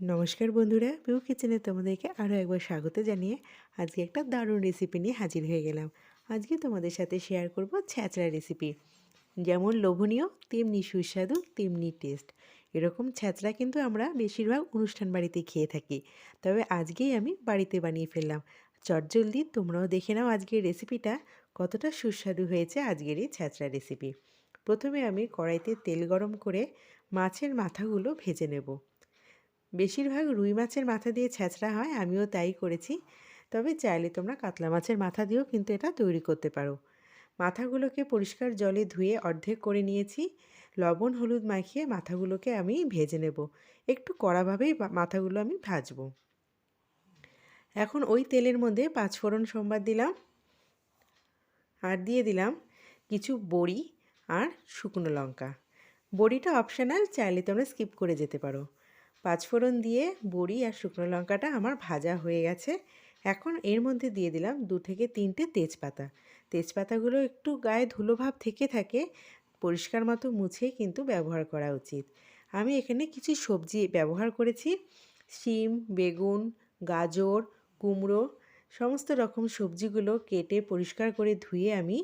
নমস্কার বন্ধুরা পিউ কিচেনে তোমাদেরকে আরও একবার স্বাগত জানিয়ে আজকে একটা দারুণ রেসিপি নিয়ে হাজির হয়ে গেলাম। আজকে তোমাদের সাথে শেয়ার করব ছ্যাঁচড়া রেসিপি যেমন লোভনীয়, তেমনি সুস্বাদু, তেমনি টেস্ট এরকম ছ্যাঁচড়া কিন্তু আমরা বেশিরভাগ অনুষ্ঠান বাড়িতে খেয়ে থাকি। তবে আজকেই আমি বাড়িতে বানিয়ে ফেললাম। চটজলদি তোমরাও দেখে নাও আজকের রেসিপিটা কতটা সুস্বাদু হয়েছে আজকের এই ছ্যাঁচড়া রেসিপি প্রথমে আমি কড়াইতে তেল গরম করে মাছের মাথাগুলো ভেজে নেব। বেশিরভাগ রুই মাছের মাথা দিয়ে ছ্যাঁচড়া হয়, আমিও তাই করেছি। তবে চাইলে তোমরা কাতলা মাছের মাথা দিয়েও কিন্তু এটা তৈরি করতে পারো। মাথাগুলোকে পরিষ্কার জলে ধুয়ে অর্ধেক করে নিয়েছি। লবণ, হলুদ মাখিয়ে মাথাগুলোকে আমি ভেজে নেব। একটু কড়াভাবেই মাথাগুলো আমি ভাজবো। এখন ওই তেলের মধ্যে পাঁচফোড়ন সোমবার দিলাম। আর দিয়ে দিলাম কিছু বড়ি আর শুকনো লঙ্কা। বড়িটা অপশানাল, চাইলে তোমরা স্কিপ করে যেতে পারো। পাঁচফোড়ন দিয়ে বড়ি আর শুকনো লঙ্কাটা আমার ভাজা হয়ে গেছে। এখন এর মধ্যে দিয়ে দিলাম দু থেকে তিনটে তেজপাতা। তেজপাতাগুলো একটু গায়ে ধুলোভাব থেকে থাকে, পরিষ্কার মতো মুছে কিন্তু ব্যবহার করা উচিত। আমি এখানে কিছু সবজি ব্যবহার করেছি, শিম, বেগুন, গাজর, কুমড়ো, সমস্ত রকম সবজিগুলো কেটে পরিষ্কার করে ধুয়ে আমি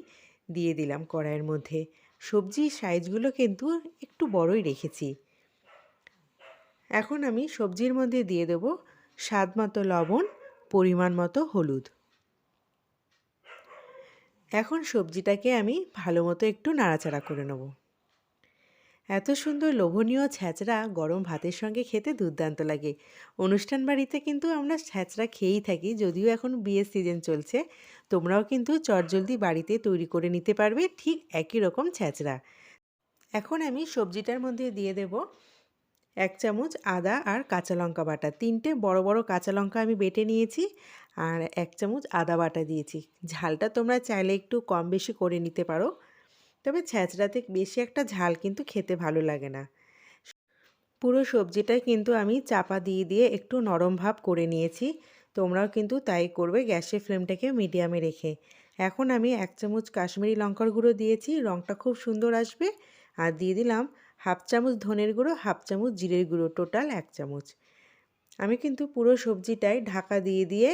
দিয়ে দিলাম কড়াইয়ের মধ্যে। সবজির সাইজগুলো কিন্তু একটু বড়ই রেখেছি। এখন আমি সবজির মধ্যে দিয়ে দেব স্বাদ মতো লবণ, পরিমাণ মতো হলুদ। এখন সবজিটাকে আমি ভালো মতো একটু নাড়াচাড়া করে নেব। এত সুন্দর লোভনীয় ছ্যাঁচড়া গরম ভাতের সঙ্গে খেতে দুর্দান্ত লাগে। অনুষ্ঠান বাড়িতে কিন্তু আমরা ছ্যাঁচড়া খেয়েই থাকি, যদিও এখন বিয়ের সিজন চলছে। তোমরাও কিন্তু চটজলদি বাড়িতে তৈরি করে নিতে পারবে ঠিক একই রকম ছ্যাঁচড়া। এখন আমি সবজিটার মধ্যে দিয়ে দেব এক চামচ আদা আর কাঁচা লঙ্কা বাটা। তিনটে বড় বড় কাঁচা লঙ্কা আমি বেটে নিয়েছি আর এক চামচ আদা বাটা দিয়েছি। ঝালটা তোমরা চাইলে একটু কম বেশি করে নিতে পারো। তবে ছ্যাঁচড়াতে বেশি একটা ঝাল কিন্তু খেতে ভালো লাগে না। পুরো সবজিটাই কিন্তু আমি চাপা দিয়ে দিয়ে একটু নরম ভাব করে নিয়েছি। তোমরাও কিন্তু তাই করবে গ্যাসের ফ্লেমটাকে মিডিয়ামে রেখে। এখন আমি এক চামচ কাশ্মীরি লঙ্কার গুঁড়ো দিয়েছি। রঙটা খুব সুন্দর আসবে। আর দিয়ে দিলাম হাফ চামচ ধনের গুঁড়ো, হাফ চামচ জিরের গুঁড়ো, টোটাল এক চামচ। আমি কিন্তু পুরো সবজিটাই ঢাকা দিয়ে দিয়ে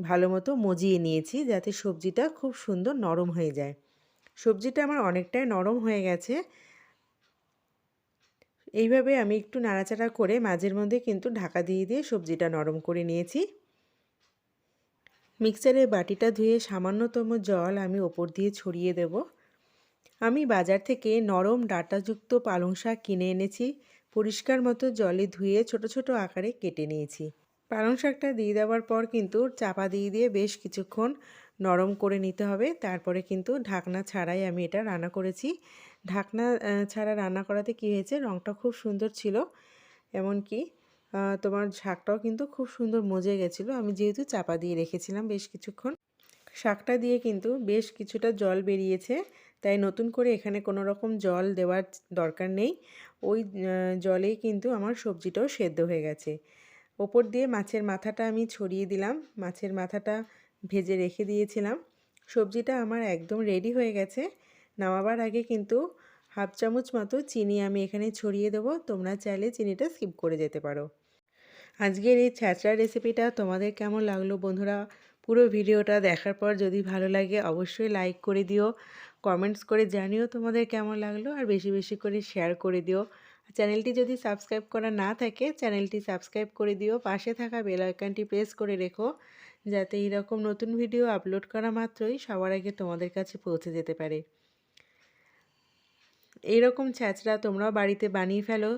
ভালো মতো মজিয়ে নিয়েছি যাতে সবজিটা খুব সুন্দর নরম হয়ে যায়। সবজিটা আমার অনেকটাই নরম হয়ে গেছে। এইভাবে আমি একটু নাড়াচাড়া করে মাঝের মধ্যে কিন্তু ঢাকা দিয়ে দিয়ে সবজিটা নরম করে নিয়েছি। মিক্সারের বাটিটা ধুয়ে সামান্যতম জল আমি ওপর দিয়ে ছড়িয়ে দেবো। আমি বাজার থেকে নরম ডাটাযুক্ত পালং শাক কিনে এনেছি, পরিষ্কার মতো জলে ধুয়ে ছোট ছোট আকারে কেটে নিয়েছি। পালং শাকটা দিয়ে দেওয়ার পর কিন্তু চাপা দিয়ে দিয়ে বেশ কিছুক্ষণ নরম করে নিতে হবে। তারপরে কিন্তু ঢাকনা ছাড়াই আমি এটা রান্না করেছি। ঢাকনা ছাড়া রান্না করাতে কী হয়েছে? রঙটা খুব সুন্দর ছিল, এমনকি তোমার শাকটাও কিন্তু খুব সুন্দর মজে গেছিল। আমি যেহেতু চাপা দিয়ে রেখেছিলাম বেশ কিছুক্ষণ, শাকটা দিয়ে কিন্তু বেশ কিছুটা জল বেরিয়েছে। তাই নতুন করে এখানে কোনো রকম জল দেওয়ার দরকার নেই। ওই জলেই কিন্তু আমার সবজিটাও সেদ্ধ হয়ে গেছে। ওপর দিয়ে মাছের মাথাটা আমি ছড়িয়ে দিলাম। মাছের মাথাটা ভেজে রেখে দিয়েছিলাম। সবজিটা আমার একদম রেডি হয়ে গেছে। নামাবার আগে কিন্তু হাফ চামচ মতো চিনি আমি এখানে ছড়িয়ে দেবো। তোমরা চাইলে চিনিটা স্কিপ করে যেতে পারো। আজকের এই ছ্যাঁচড়া রেসিপিটা তোমাদের কেমন লাগল বন্ধুরা? পুরো ভিডিওটা দেখার পর যদি ভালো লাগে অবশ্যই লাইক করে দিও কমেন্টস করে জানিও তোমাদের কেমন লাগল আর বেশি বেশি করে শেয়ার করে দিও। চ্যানেলটি যদি সাবস্ক্রাইব করা না থাকে চ্যানেলটি সাবস্ক্রাইব করে দিও, পাশে থাকা বেল আইকনটি প্রেস করে রেখো, যাতে এইরকম নতুন ভিডিও আপলোড করা মাত্রই সবার আগে তোমাদের কাছে পৌঁছে যেতে পারে। এইরকম ছ্যাঁচড়া তোমরাও বাড়িতে বানিয়ে ফেলো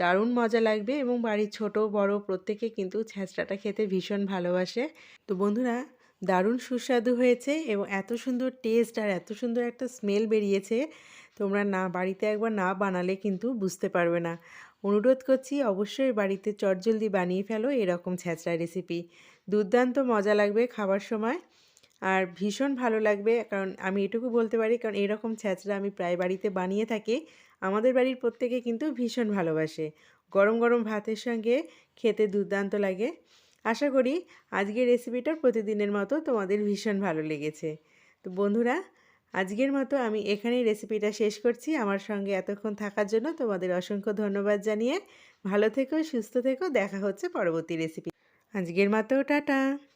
দারুণ মজা লাগবে এবং বাড়ির ছোট, বড় প্রত্যেকে কিন্তু ছ্যাঁচড়াটা খেতে ভীষণ ভালোবাসে। তো বন্ধুরা, দারুণ সুস্বাদু হয়েছে এবং এত সুন্দর টেস্ট আর এত সুন্দর একটা স্মেল বেরিয়েছে। তোমরা না, বাড়িতে একবার না বানালে কিন্তু বুঝতে পারবে না। অনুরোধ করছি, অবশ্যই বাড়িতে চটজলদি বানিয়ে ফেলো এরকম ছ্যাঁচড়া রেসিপি দুর্দান্ত মজা লাগবে খাবার সময়। আর ভীষণ ভালো লাগবে, কারণ আমি এটুকু বলতে পারি, কারণ এরকম ছ্যাঁচড়া আমি প্রায় বাড়িতে বানিয়ে থাকি, আমাদের বাড়ির প্রত্যেকে কিন্তু ভীষণ ভালোবাসে। গরম গরম ভাতের সঙ্গে খেতে দুর্দান্ত লাগে। আশা করি আজকের রেসিপিটা প্রতিদিনের মতো তোমাদের ভীষণ ভালো লেগেছে। তো বন্ধুরা, আজকের মতো আমি এখানেই রেসিপিটা শেষ করছি। আমার সঙ্গে এতক্ষণ থাকার জন্য তোমাদের অসংখ্য ধন্যবাদ জানিয়ে ভালো থেকো, সুস্থ থেকো, দেখা হচ্ছে পরবর্তী রেসিপি আজকের মতো, টাটা!